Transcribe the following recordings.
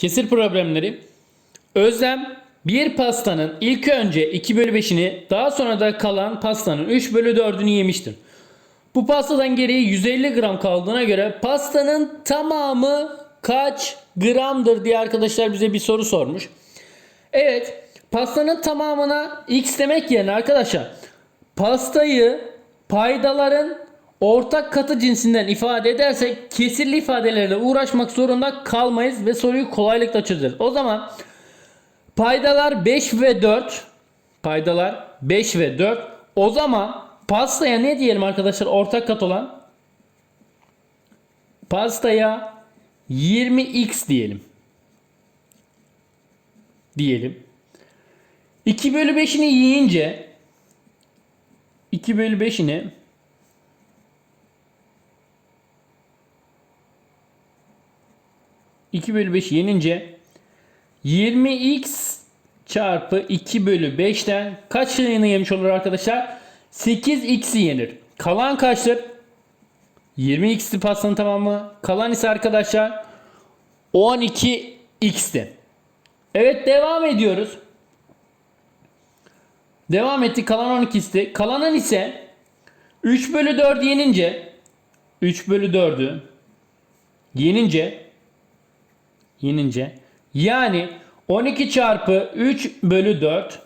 Kesir problemleri. Özlem bir pastanın ilk önce 2 bölü 5'ini daha sonra da kalan pastanın 3 bölü 4'ünü yemiştir. Bu pastadan geriye 150 gram kaldığına göre pastanın tamamı kaç gramdır diye arkadaşlar bize bir soru sormuş. Evet pastanın tamamına x demek yerine arkadaşlar pastayı paydaların ortak katı cinsinden ifade edersek kesirli ifadelerle uğraşmak zorunda kalmayız ve soruyu kolaylıkla çözeriz. O zaman paydalar 5 ve 4 paydalar 5 ve 4 o zaman pastaya ne diyelim arkadaşlar? Ortak kat olan pastaya 20x diyelim. Diyelim. 2 bölü 5'ini yiyince 2 bölü 5'ini ...2 bölü 5 yenince... ...20x çarpı 2 bölü 5'ten... ...kaçını yemiş olur arkadaşlar? 8x'i yenir. Kalan kaçtır? 20x'ti pastanın tamamı. Kalan ise arkadaşlar... ...12x'ti. Evet devam ediyoruz. Devam etti. Kalan 12'si. Kalanın ise 3 bölü 4 yenince 3 bölü 4'ü yenince yenince yani 12 çarpı 3 bölü 4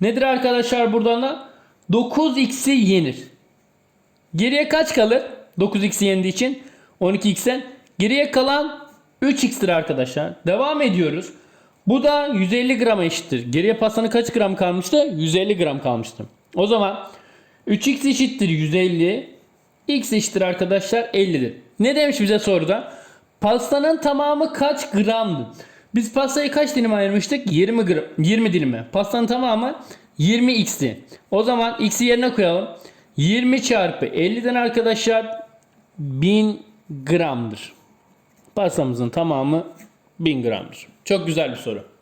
nedir arkadaşlar buradan da 9x'i yenir. Geriye kaç kalır? 9x'i yendiği için 12x'ten geriye kalan 3x'tir arkadaşlar. Devam ediyoruz. Bu da 150 grama eşittir. Geriye pastanın kaç gram kalmıştı? 150 gram kalmıştı. O zaman 3x eşittir 150. X eşittir arkadaşlar 50'dir. Ne demiş bize soruda? Pastanın tamamı kaç gramdı? Biz pastayı kaç dilim ayırmıştık? 20 gram, 20 dilime. Pastanın tamamı 20x'ti. O zaman x'i yerine koyalım. 20 çarpı 50'den arkadaşlar 1000 gramdır. Pastamızın tamamı 1000 gramdır. Çok güzel bir soru.